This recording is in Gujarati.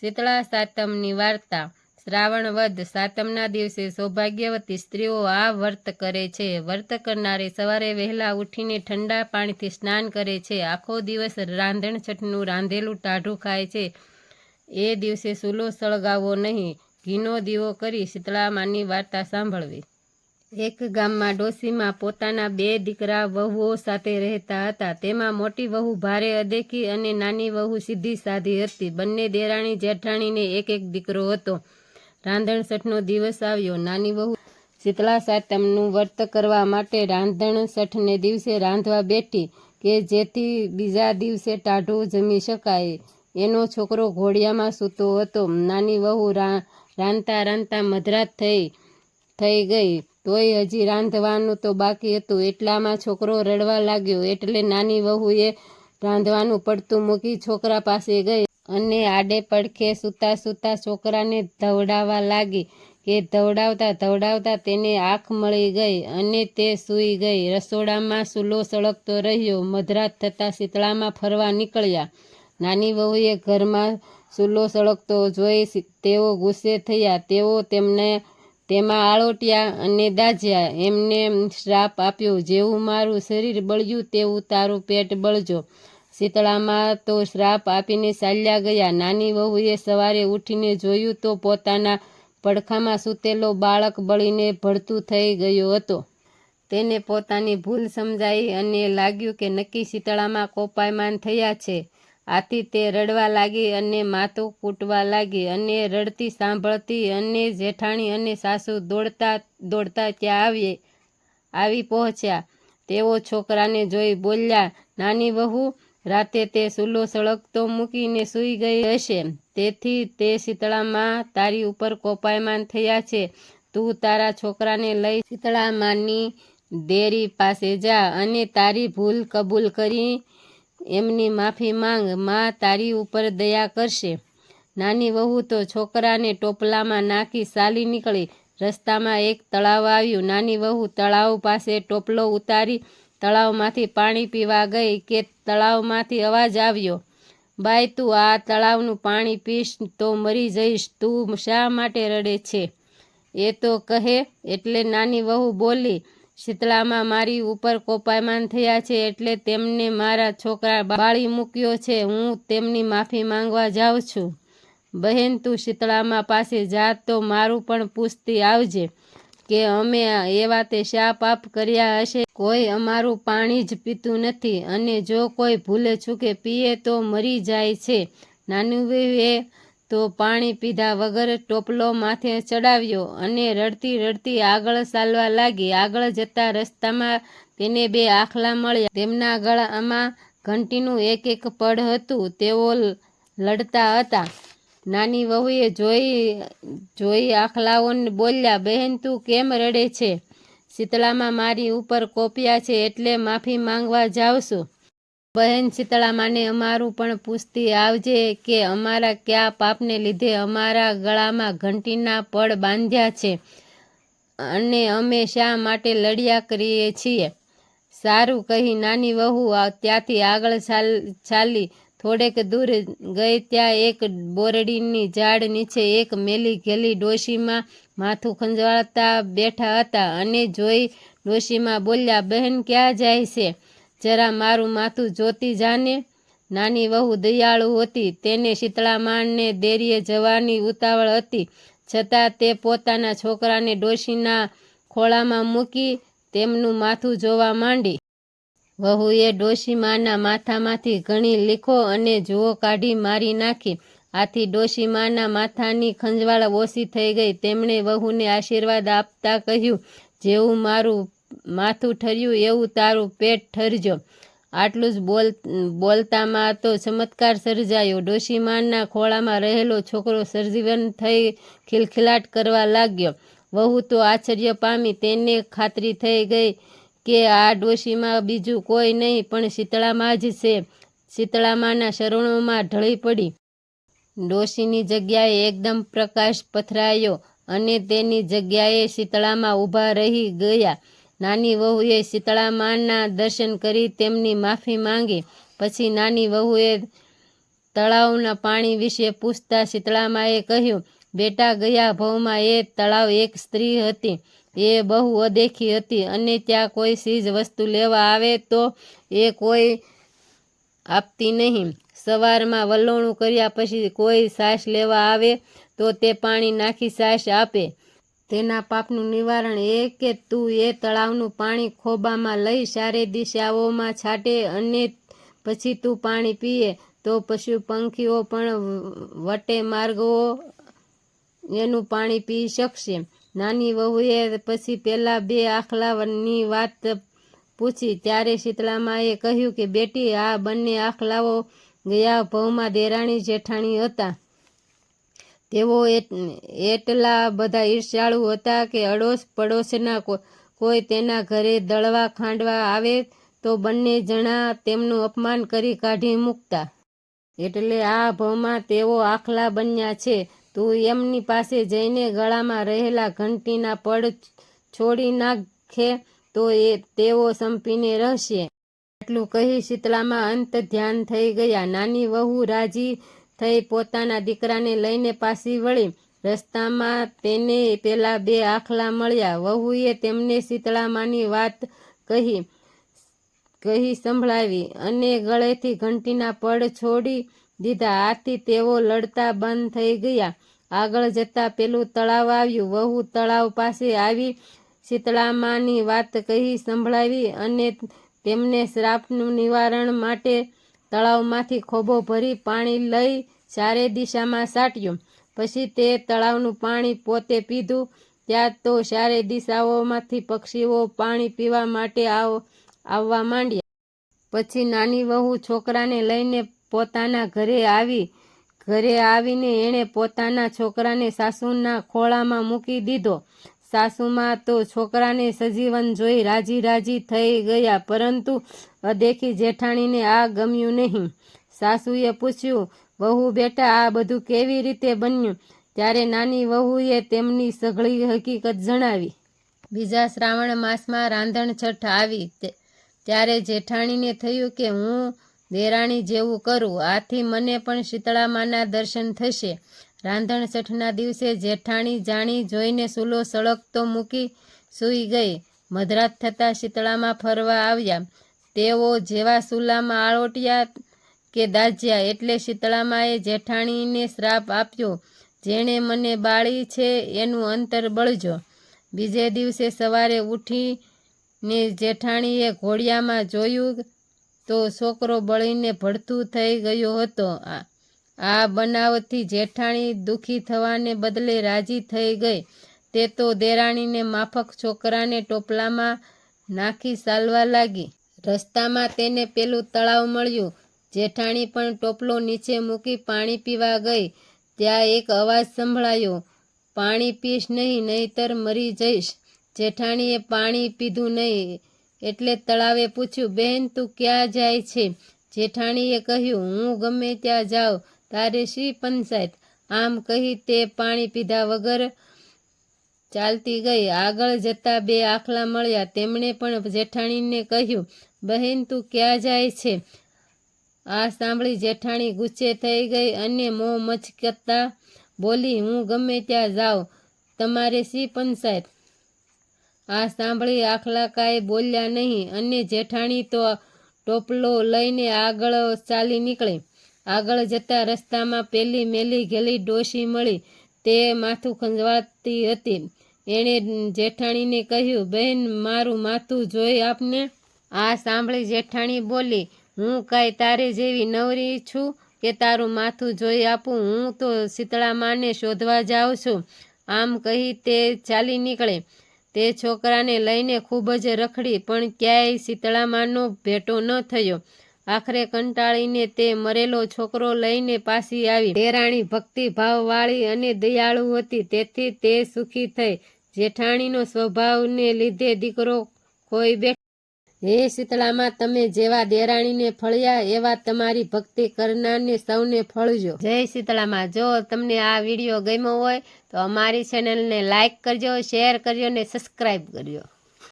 શીતળા સાતમની વાર્તા. શ્રાવણ વદ સાતમના દિવસે સૌભાગ્યવતી સ્ત્રીઓ આ વ્રત કરે છે. વ્રત કરનારે સવારે વહેલા ઉઠીને ઠંડા પાણીથી સ્નાન કરે છે. આખો દિવસ રાંધણ છઠનું રાંધેલું ટાઢું ખાય છે. એ દિવસે સૂલો સળગાવવો નહીં. ઘીનો દીવો કરી શીતળા માની વાર્તા સાંભળવી. એક ગામમાં ડોશીમાં પોતાના બે દીકરા વહુઓ સાથે રહેતા હતા. તેમાં મોટી વહુ ભારે અદેખી અને નાની વહુ સીધી સાધી હતી. બંને દેરાણી જેઠાણીને એક એક દીકરો હતો. રાંધણસઠનો દિવસ આવ્યો. નાની વહુ શીતળા સાતમનું વ્રત કરવા માટે રાંધણસઠને દિવસે રાંધવા બેઠી કે જેથી બીજા દિવસે ટાઢું જમી શકાય. એનો છોકરો ઘોડિયામાં સૂતો હતો. નાની વહુ રાંધતા રાંધતા મધરાત થઈ થઈ ગઈ. તોય હજી રાંધવાનું તો બાકી હતું. એટલામાં છોકરો રડવા લાગ્યો. એટલે નાની વહુએ રાંધવાનું પડતું મૂકી છોકરા પાસે ગઈ અને આડે પડખે સૂતા સૂતા છોકરાને ધવડાવવા લાગી કે ધવડાવતા ધવડાવતા તેને આંખ મળી ગઈ અને તે સૂઈ ગઈ. રસોડામાં સૂલો સળગતો રહ્યો. મધરાત થતાં શીતળામાં ફરવા નીકળ્યા. નાની વહુએ ઘરમાં સૂલો સળગતો જોઈ તેઓ ગુસ્સે થયા. તેઓ તેમને તેમાં આળોટ્યા અને દાજ્યા એમને શ્રાપ આપ્યો, જેવું મારું શરીર બળ્યું તેવું તારું પેટ બળજો. શીતળામાં તો શ્રાપ આપીને ચાલ્યા ગયા. નાની વહુએ સવારે ઉઠીને જોયું તો પોતાના પડખામાં સૂતેલો બાળક બળીને ભળતું થઈ ગયો હતો. તેને પોતાની ભૂલ સમજાઈ અને લાગ્યું કે નક્કી શીતળામાં કોપાયમાન થયા છે. આથી તે રડવા લાગી અને માથું કૂટવા લાગી અને રડતી સાંભળતી અને જેઠાણી અને સાસુ દોડતા દોડતા ત્યાં આવીએ આવી પહોંચ્યા. તેઓ છોકરાને જોઈ બોલ્યા, નાની વહુ, રાતે તે સૂલો સળગતો મૂકીને સૂઈ ગઈ હશે. તેથી તે શીતળામાં તારી ઉપર કોપાયમાન થયા છે. તું તારા છોકરાને લઈ શીતળામાની દેરી પાસે જા અને તારી ભૂલ કબૂલ કરી એમની માફી માંગમાં તારી ઉપર દયા કરશે. નાની વહુ તો છોકરાને ટોપલામાં નાખી ચાલી નીકળી. રસ્તામાં એક તળાવ આવ્યું. નાની વહુ તળાવ પાસે ટોપલો ઉતારી તળાવમાંથી પાણી પીવા ગઈ કે તળાવમાંથી અવાજ આવ્યો બાઈ તું આ તળાવનું પાણી પીશ તો મરી જઈશ. તું શા માટે રડે છે? એ તો કહે, એટલે નાની વહુ બોલી શીતળામાં મારી ઉપર કોપાયમાન થયા છે એટલે તેમને મારા છોકરા બાળી મૂક્યો છે. હું તેમની માફી માંગવા જાઉં છું. બહેન, તું શીતળામાં પાસે જા તો મારું પણ પૂછતી આવજે કે અમે એવા તે શા પાપ કર્યા હશે? કોઈ અમારું પાણી જ પીતું નથી અને જો કોઈ ભૂલે ચૂકે પીએ તો મરી જાય છે. નાની વહુએ તો પાણી પીધા વગર ટોપલો માથે ચડાવ્યો અને રડતી રડતી આગળ ચાલવા લાગી. આગળ જતા રસ્તામાં તેને બે આખલા મળ્યા. તેમના ગળામાં ઘંટીનું એક એક પડ હતું. તેઓ લડતા હતા. નાની વહુએ જોઈ જોઈ આખલાઓને બોલ્યા, બહેન, તું કેમ રડે છે? શીતળામાં મારી ઉપર કોપ્યા છે એટલે માફી માંગવા જાઉં છું બહેન શીતળામાને અમારું પણ પૂછતી આવજે કે અમારા કયા પાપને લીધે અમારા ગળામાં ઘંટીના પડ બાંધ્યા છે અને અમે શા માટે લડ્યા કરીએ છીએ? સારું કહી નાની વહુ ત્યાંથી આગળ ચાલી. થોડેક દૂર ગઈ ત્યાં એક બોરડીની ઝાડ નીચે એક મેલી ઘેલી ડોશીમાં માથું ખંજવાળતા બેઠા હતા અને જોઈ ડોશીમાં બોલ્યા, બહેન, ક્યાં જાય છે? જરા મારું માથું જોતી જાને. નાની વહુ દયાળુ હતી. તેને શીતળામાને દેરીએ જવાની ઉતાવળ હતી. છતાં તે પોતાના છોકરાને ડોશીના ખોળામાં મૂકી તેમનું માથું જોવા માંડી. વહુએ ડોશીમાના માથામાંથી ઘણી લીખો અને જુઓ કાઢી મારી નાખી. આથી ડોશીમાના માથાની ખંજવાળ ઓછી થઈ ગઈ. તેમણે વહુને આશીર્વાદ આપતા કહ્યું, જેવું મારું માથું ઠર્યું એવું તારું પેટ ઠરજો. આટલું જ બોલ, બોલતામાં તો ચમત્કાર સર્જાયો. ડોશીમાનના ખોળામાં રહેલો છોકરો સર્જીવન થઈ ખિલખિલાટ કરવા લાગ્યો. વહુ તો આશ્ચર્ય પામી. તેને ખાતરી થઈ ગઈ કે આ ડોશીમાં બીજું કોઈ નહીં, પણ શીતળામાં જ છે. શીતળામાના શરણોમાં ઢળી પડી. ડોશીની જગ્યાએ એકદમ પ્રકાશ પથરાયો અને તેની જગ્યાએ શીતળામાં ઊભા રહી ગયા. નાની વહુએ શીતળામાના દર્શન કરી તેમની માફી માંગી. પછી નાની વહુએ તળાવના પાણી વિશે પૂછતા શીતળામાએ કહ્યું, બેટા, ગયા ભવમાં એ તળાવ એક સ્ત્રી હતી. એ બહુ અદેખી હતી. અને ત્યાં કોઈ ચીજ વસ્તુ લેવા આવે તો એ કોઈ આપતી નહીં. સવારમાં વલોણું કર્યા પછી કોઈ સાસ લેવા આવે તો તે પાણી નાખી સાસ આપે. તેના પાપનું નિવારણ એ કે તું એ તળાવનું પાણી ખોબામાં લઈ ચારે દિશાઓમાં છાંટે અને પછી તું પાણી પીએ, તો પશુ પંખીઓ પણ વટે માર્ગો એનું પાણી પી શકશે. નાની વહુએ પછી પહેલાં બે આખલાની વાત પૂછી. ત્યારે શીતળામાએ કહ્યું કે, બેટી, આ બંને આખલાઓ ગયા ભવમાં દેરાણી જેઠાણી હતા. તેઓ એટલા બધા ઈર્ષ્યાળુ હતા કે અડોશ પડોશના કોઈ તેના ઘરે દળવા ખાંડવા આવે તો બંને જણા તેમનું અપમાન કરી કાઢી મૂકતા. એટલે આ ભવમાં તેઓ આખલા બન્યા છે. તું એમની પાસે જઈને ગળામાં રહેલા ઘંટીના પડ છોડી નાખે તો એ, તેઓ સંપીને રહેશે. આટલું કહી શીતળામાં અંત ધ્યાન થઈ ગયા. નાની વહુ રાજી થઈ પોતાના દીકરાને લઈને પાછી વળી રસ્તામાં તેને પેલા બે આખલા મળ્યા. વહુએ તેમને શીતળામાની વાત કહી કહી સંભળાવી અને ગળેથી ઘંટીના પડ છોડી દીધા. આથી તેઓ લડતા બંધ થઈ ગયા. આગળ જતા પેલું તળાવ આવ્યું. વહુ તળાવ પાસે આવી શીતળામાની વાત કહી સંભળાવી અને તેમને શ્રાપનું નિવારણ માટે તળાવમાંથી ખોબો ભરી પાણી લઈ ચારે દિશામાં સાટ્યું. પછી તે તળાવનું પાણી પોતે પીધું. ત્યાં તો ચારે દિશાઓમાંથી પક્ષીઓ પાણી પીવા માટે આવ, આવવા માંડ્યા. પછી નાની વહુ છોકરાને લઈને પોતાના ઘરે આવી. ઘરે આવીને એણે પોતાના છોકરાને સાસુના ખોળામાં મૂકી દીધો. સાસુમાં તો છોકરાને સજીવન જોઈ રાજી રાજી થઈ ગયા, પરંતુ અદેખી જેઠાણીને આ ગમ્યું નહીં. સાસુએ પૂછ્યું, વહુ બેટા, આ બધું કેવી રીતે બન્યું? ત્યારે નાની વહુએ તેમની સઘળી હકીકત જણાવી. બીજા શ્રાવણ માસમાં રાંધણ છઠ આવી. ત્યારે જેઠાણીને થયું કે હું દેરાણી જેવું કરું. આથી મને પણ શીતળામાના દર્શન થશે. રાંધણ છઠના દિવસે જેઠાણી જાણી જોઈને સૂલો સળગતો મૂકી સૂઈ ગઈ. મધરાત થતાં શીતળામાં ફરવા આવ્યા. તેઓ જેવા સૂલામાં આળોટ્યા કે દાજ્યા એટલે શીતળામાએ જેઠાણીને શ્રાપ આપ્યો, જેણે મને બાળી છે એનું અંતર બળજો. બીજે દિવસે સવારે ઉઠીને જેઠાણીએ ઘોડિયામાં જોયું તો છોકરો બળીને ભડથું થઈ ગયો હતો. આ આ બનાવથી જેઠાણી દુઃખી થવાને બદલે રાજી થઈ ગઈ. તે તો દેરાણીને માફક છોકરાને ટોપલામાં નાખી ચાલવા લાગી. રસ્તામાં તેને પેલું તળાવ મળ્યું. જેઠાણી પણ ટોપલો નીચે મૂકી પાણી પીવા ગઈ. ત્યાં એક અવાજ સંભળાયો, પાણી પીશ નહીં, નહીતર મરી જઈશ. જેઠાણીએ પાણી પીધું નહીં, એટલે તળાવે પૂછ્યું બહેન તું ક્યાં જાય છે? જેઠાણીએ કહ્યું, હું ગમે ત્યાં જાઉં. તારે શી પંચાયત? આમ કહી તે પાણી પીધા વગર ચાલતી ગઈ. આગળ જતા બે આખલા મળ્યા. તેમણે પણ જેઠાણીને કહ્યું, બહેન, તું ક્યાં જાય છે? આ સાંભળી જેઠાણી ગુસ્સે થઈ ગઈ અને મોં મચકતા બોલી, હું ગમે ત્યાં જાઉં. તમારે શી પંચાયત? આ સાંભળી આખલા કાંઈ બોલ્યા નહીં અને જેઠાણી તો ટોપલો લઈને આગળ ચાલી નીકળી. આગળ જતા રસ્તામાં પેલી મેલી ગેલી ડોશી મળી. તે માથું ખંજવાતી હતી. એણે જેઠાણીને કહ્યું, બહેન, મારું માથું જોઈ આપને? આ સાંભળી જેઠાણી બોલી, હું કાંઈ તારે જેવી નવરી છું કે તારું માથું જોઈ આપું? હું તો શીતળામાને શોધવા જાઉં છું. આમ કહી તે ચાલી નીકળે. તે છોકરાને લઈને ખૂબ જ રખડી, પણ ક્યાંય શીતળામાનો ભેટો ન થયો. આખરે કંટાળીને તે મરેલો છોકરો લઈને પાછી આવી. દેરાણી ભક્તિભાવવાળી અને દયાળુ હતી. તેથી તે સુખી થઈ. જેઠાણીનો સ્વભાવને લીધે દીકરો કોઈ બેઠો હે શીતળામાં, તમે જેવા દેરાણીને ફળ્યા, એવા તમારી ભક્તિ કરનારને સૌને ફળજો. જય શીતળામાં. જો તમને આ વીડિયો ગમ્યો હોય, તો અમારી ચેનલને લાઈક કરજો શેર કરજો ને સબસ્ક્રાઈબ કરજો.